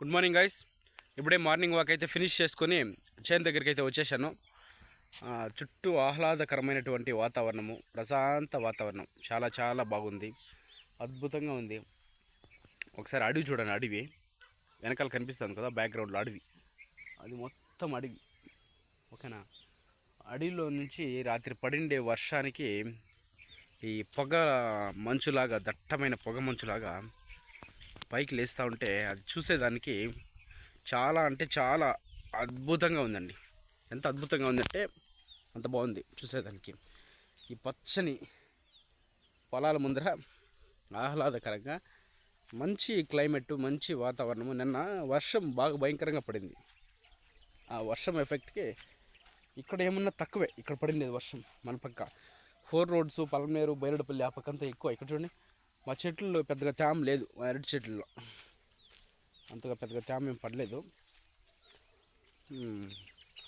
Good morning guys ఇప్పుడే morning walk అయితే finish చేసుకొని చేను దగ్గరికి అయితే వచ్చేసాను చుట్టూ ఆహ్లాదకరమైనటువంటి వాతావరణము ప్రశాంత వాతావరణం. చాలా చాలా బాగుంది. అద్భుతంగా ఉంది. ఒకసారి అడవి చూడండి అడవి. వెనకాల కనిపిస్తుంది కదా బ్యాక్గ్రౌండ్లో అడవి. అది మొత్తం అడవి. ఓకేనా? అడవిలో నుంచి రాత్రి పడిండే వర్షానికి ఈ పొగ మంచులాగా దట్టమైన పొగ మంచులాగా పైకి లేస్తూ ఉంటే అది చూసేదానికి చాలా అంటే చాలా అద్భుతంగా ఉందండి. ఎంత అద్భుతంగా ఉందంటే అంత బాగుంది చూసేదానికి. ఈ పచ్చని పొలాల ముందర ఆహ్లాదకరంగా మంచి క్లైమేట్ మంచి వాతావరణము. నిన్న వర్షం బాగా భయంకరంగా పడింది. ఆ వర్షం ఎఫెక్ట్కి ఇక్కడ ఏమన్నా తక్కువే. ఇక్కడ పడింది వర్షం మన పక్క. ఫోర్ రోడ్స్ పలమనేరు బైరడపల్లి ఆ పక్కంతా ఎక్కువ. ఇక్కడ చూడండి. మా చెట్లలో పెద్దగా తేమ లేదు మా అరటి చెట్లలో. అంతగా పెద్దగా తేమ ఏం పడలేదు.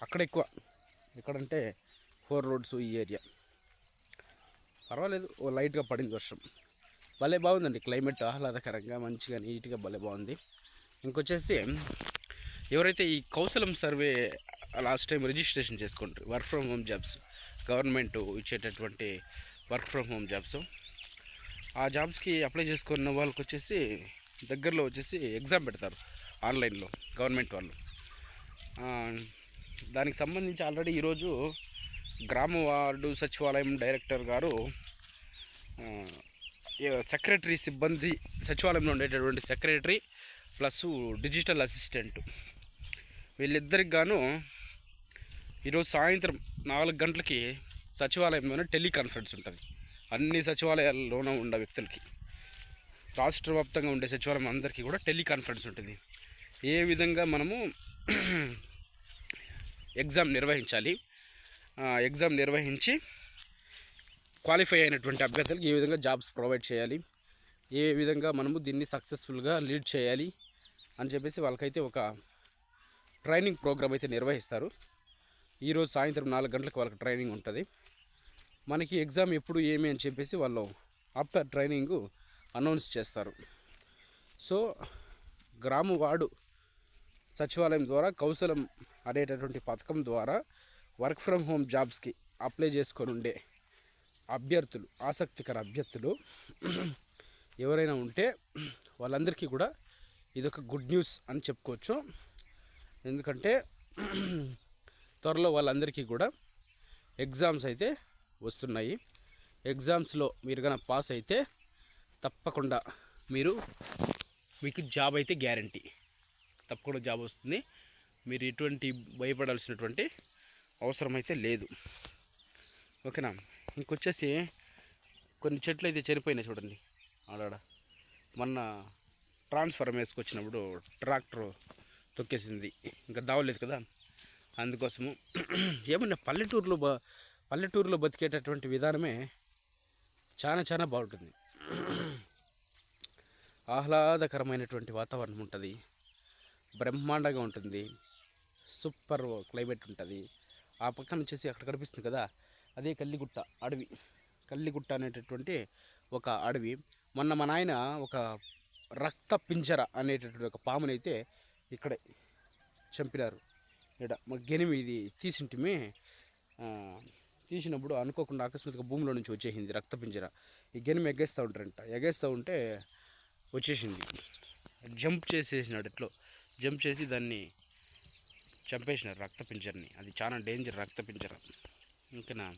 అక్కడ ఎక్కువ. ఎక్కడంటే ఫోర్ రోడ్స్ ఈ ఏరియా. పర్వాలేదు ఓ లైట్గా పడింది వర్షం. భలే బాగుందండి క్లైమేట్ ఆహ్లాదకరంగా మంచిగా నీట్గా భలే బాగుంది. ఇంకొచ్చేసి ఎవరైతే ఈ Kaushalam survey last time registration చేసుకుంటారు work from home jobs government ఇచ్చేటటువంటి వర్క్ ఫ్రమ్ హోమ్ జాబ్స్ ఆ జాబ్స్కి అప్లై చేసుకున్న వాళ్ళకి వచ్చేసి దగ్గరలో వచ్చేసి ఎగ్జామ్ పెడతారు ఆన్లైన్లో గవర్నమెంట్ వాళ్ళు. దానికి సంబంధించి ఆల్రెడీ ఈరోజు గ్రామ వార్డు సచివాలయం డైరెక్టర్ గారు సెక్రటరీ సిబ్బంది సచివాలయంలో ఉండేటటువంటి సెక్రటరీ ప్లస్ డిజిటల్ అసిస్టెంట్. వీళ్ళిద్దరికి గాను ఈరోజు సాయంత్రం నాలుగు గంటలకి సచివాలయంలోనే టెలికాన్ఫరెన్స్ ఉంటుంది. అన్ని సచివాలయాల్లోనూ ఉన్న వ్యక్తులకి రాష్ట్ర వ్యాప్తంగా ఉండే సచివాలయం అందరికీ కూడా టెలికాన్ఫరెన్స్ ఉంటుంది. ఏ విధంగా మనము ఎగ్జామ్ నిర్వహించాలి ఎగ్జామ్ నిర్వహించి క్వాలిఫై అయినటువంటి అభ్యర్థులకు ఏ విధంగా జాబ్స్ ప్రొవైడ్ చేయాలి ఏ విధంగా మనము దీన్ని సక్సెస్ఫుల్గా లీడ్ చేయాలి అని చెప్పేసి వాళ్ళకైతే ఒక ట్రైనింగ్ ప్రోగ్రామ్ అయితే నిర్వహిస్తారు. ఈరోజు సాయంత్రం నాలుగు గంటలకు వాళ్ళకి ట్రైనింగ్ ఉంటుంది. మనకి ఎగ్జామ్ ఎప్పుడు ఏమి అని చెప్పేసి వాళ్ళు ఆఫ్టర్ ట్రైనింగ్ అనౌన్స్ చేస్తారు. సో గ్రామ వార్డు సచివాలయం ద్వారా కౌశలం అనేటటువంటి పథకం ద్వారా వర్క్ ఫ్రమ్ హోమ్ జాబ్స్కి అప్లై చేసుకొని ఉండే అభ్యర్థులు ఆసక్తికర అభ్యర్థులు ఎవరైనా ఉంటే వాళ్ళందరికీ కూడా ఇదొక గుడ్ న్యూస్ అని చెప్పుకోవచ్చు. ఎందుకంటే త్వరలో వాళ్ళందరికీ కూడా ఎగ్జామ్స్ అయితే వస్తున్నాయి. ఎగ్జామ్స్లో మీరు కనుక పాస్ అయితే తప్పకుండా మీరు మీకు జాబ్ అయితే గ్యారంటీ. తప్పకుండా జాబ్ వస్తుంది. మీరు ఎటువంటి భయపడాల్సినటువంటి అవసరం అయితే లేదు. ఓకేనా? ఇంకొచ్చేసి కొన్ని చెట్లు అయితే చనిపోయినాయి చూడండి. ఆడాడ. మొన్న ట్రాన్స్ఫార్మ్ వేసుకొచ్చినప్పుడు ట్రాక్టర్ తొక్కేసింది. ఇంకా దావలేదు కదా. అందుకోసము ఏమన్నా పల్లెటూరులో పల్లెటూరులో బతికేటటువంటి విధానమే చాలా చాలా బాగుంటుంది. ఆహ్లాదకరమైనటువంటి వాతావరణం ఉంటుంది. బ్రహ్మాండంగా ఉంటుంది. సూపర్ క్లైమేట్ ఉంటుంది. ఆ పక్కన వచ్చేసి అక్కడ కనిపిస్తుంది కదా అదే కల్లిగుట్ట అడవి. కల్లిగుట్ట అనేటటువంటి ఒక అడవి. మొన్న మా నాయన ఒక రక్త పింజర అనేటటువంటి ఒక పామునైతే ఇక్కడే చంపినారు. ఇక్కడ మా గెనిమి ఇది తీసింటిమి తీసినప్పుడు అనుకోకుండా ఆకస్మికంగా భూమిలో నుంచి వచ్చేసింది రక్తపింజర. ఈ గెనిమి ఎగేస్తూ ఉంటారంట. ఎగేస్తూ ఉంటే వచ్చేసింది. జంప్ చేసేసినాడు ఎట్లో. జంప్ చేసి దాన్ని చంపేసినారు రక్తపింజర్ని. అది చాలా డేంజర్ రక్తపింజర. ఇంకా ఇంకనా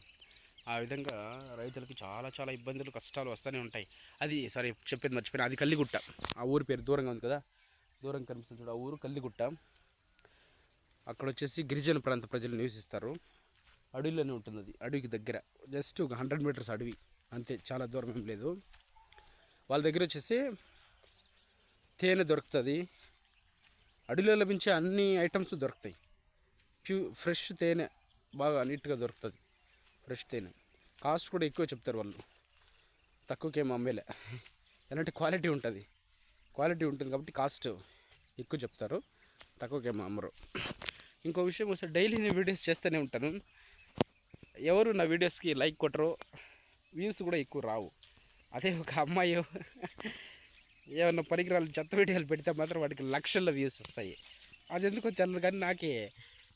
ఆ విధంగా రైతులకి చాలా చాలా ఇబ్బందులు కష్టాలు వస్తూనే ఉంటాయి. అది సరే చెప్పేది మర్చిపోయినా అది కల్లిగుట్ట. ఆ ఊరి పేరు దూరంగా ఉంది కదా? దూరం కనిపిస్తుంది చూడు ఆ ఊరు కల్లిగుట్ట. అక్కడ వచ్చేసి గిరిజన ప్రాంత ప్రజలు నివసిస్తారు. అడవిలోనే ఉంటుంది అది అడవికి దగ్గర. జస్ట్ ఒక హండ్రెడ్ మీటర్స్ అడవి. అంతే చాలా దూరం ఏం లేదు. వాళ్ళ దగ్గర వచ్చేసి తేనె దొరుకుతుంది. అడవిలో లభించే అన్ని ఐటమ్స్ దొరుకుతాయి. ప్యూ ఫ్రెష్ తేనె బాగా నీట్గా దొరుకుతుంది. ఫ్రెష్ తేనె. కాస్ట్ కూడా ఎక్కువ చెప్తారు వాళ్ళు. తక్కువకేం అమ్మేలే. ఎలాంటి క్వాలిటీ ఉంటుంది. క్వాలిటీ ఉంటుంది కాబట్టి కాస్ట్ ఎక్కువ చెప్తారు. తక్కువకేమో అమ్మరు. ఇంకో విషయం వస్తే డైలీ నేను వీడియోస్ చేస్తూనే ఉంటాను. ఎవరు నా వీడియోస్కి లైక్ కొట్టరు వ్యూస్ కూడా ఎక్కువ రావు. అదే ఒక అమ్మాయి ఏమన్నా పరికరాలు చెత్త వీడియోలు పెడితే మాత్రం వాటికి లక్షల్లో వ్యూస్ వస్తాయి. అది ఎందుకో తెలియదు కానీ నాకే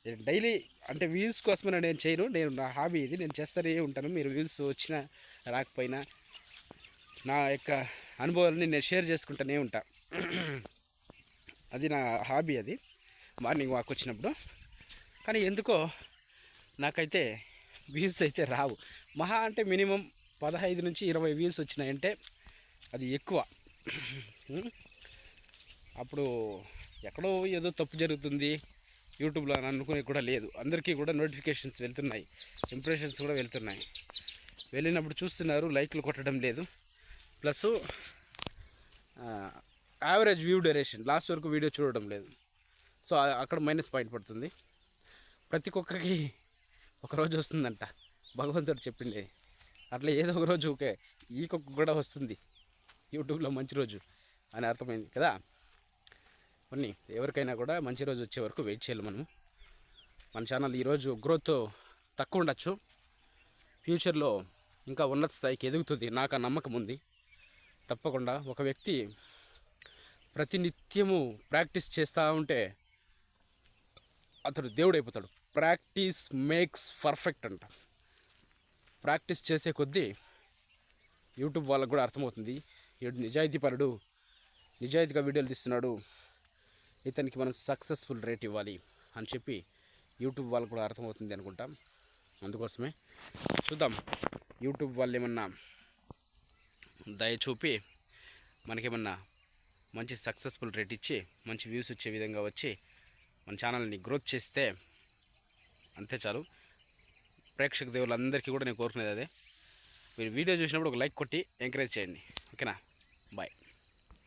నేను డైలీ అంటే వ్యూస్ కోసమే నేను చేయను నేను నా హాబీ ఇది నేను చేస్తూనే ఉంటాను. మీరు వ్యూస్ వచ్చినా రాకపోయినా నా యొక్క అనుభవాలని నేను షేర్ చేసుకుంటూనే ఉంటా. అది నా హాబీ అది. మార్నింగ్ వాక్ వచ్చినప్పుడు. కానీ ఎందుకో నాకైతే వ్యూస్ అయితే రావు. మహా అంటే మినిమం పదహైదు నుంచి ఇరవై వ్యూస్ వచ్చినాయంటే అది ఎక్కువ. అప్పుడు ఎక్కడో ఏదో తప్పు జరుగుతుంది. యూట్యూబ్లో అని అనుకునే కూడా లేదు. అందరికీ కూడా నోటిఫికేషన్స్ వెళ్తున్నాయి. ఇంప్రెషన్స్ కూడా వెళ్తున్నాయి. వెళ్ళినప్పుడు చూస్తున్నారు లైక్లు కొట్టడం లేదు. Plus average view duration last వరకు వీడియో చూడడం లేదు. సో అక్కడ మైనస్ పాయింట్ పడుతుంది. ప్రతి ఒక్కరికి ఒకరోజు వస్తుందంట. భగవంతుడు చెప్పిండే. అట్లా ఏదో ఒక రోజు ఓకే ఈ కుక్క కూడా వస్తుంది. యూట్యూబ్లో మంచి రోజు అని అర్థమైంది కదా? కొన్ని ఎవరికైనా కూడా మంచి రోజు వచ్చే వరకు వెయిట్ చేయాలి మనం మన ఛానల్ ఈరోజు గ్రోత్ తక్కువ ఉండొచ్చు. ఫ్యూచర్లో ఇంకా ఉన్నత స్థాయికి ఎదుగుతుంది నాకు ఆ నమ్మకం ఉంది. తప్పకుండా ఒక వ్యక్తి ప్రతినిత్యము ప్రాక్టీస్ చేస్తూ ఉంటే అతడు దేవుడైపోతాడు. ప్రాక్టీస్ మేక్స్ పర్ఫెక్ట్ అంట. ప్రాక్టీస్ చేసే కొద్దీ యూట్యూబ్ వాళ్ళకు కూడా అర్థమవుతుంది. వీడు నిజాయితీపరుడు నిజాయితీగా వీడియోలు తీస్తున్నాడు ఇతనికి మనం సక్సెస్ఫుల్ రేట్ ఇవ్వాలి అని చెప్పి యూట్యూబ్ వాళ్ళకు కూడా అర్థమవుతుంది అనుకుంటాం. అందుకోసమే చూద్దాం. యూట్యూబ్ వాళ్ళు ఏమన్నా దయ చూపి మనకేమన్నా మంచి సక్సెస్ఫుల్ రేట్ ఇచ్చి మంచి వ్యూస్ వచ్చే విధంగా వచ్చి మన ఛానల్ని గ్రోత్ చేస్తే అంతే చాలు. ప్రేక్షక దేవులందరికీ కూడా నేను కోరుకునేది అదే. మీరు వీడియో చూసినప్పుడు ఒక లైక్ కొట్టి ఎంకరేజ్ చేయండి. ఓకేనా? బాయ్.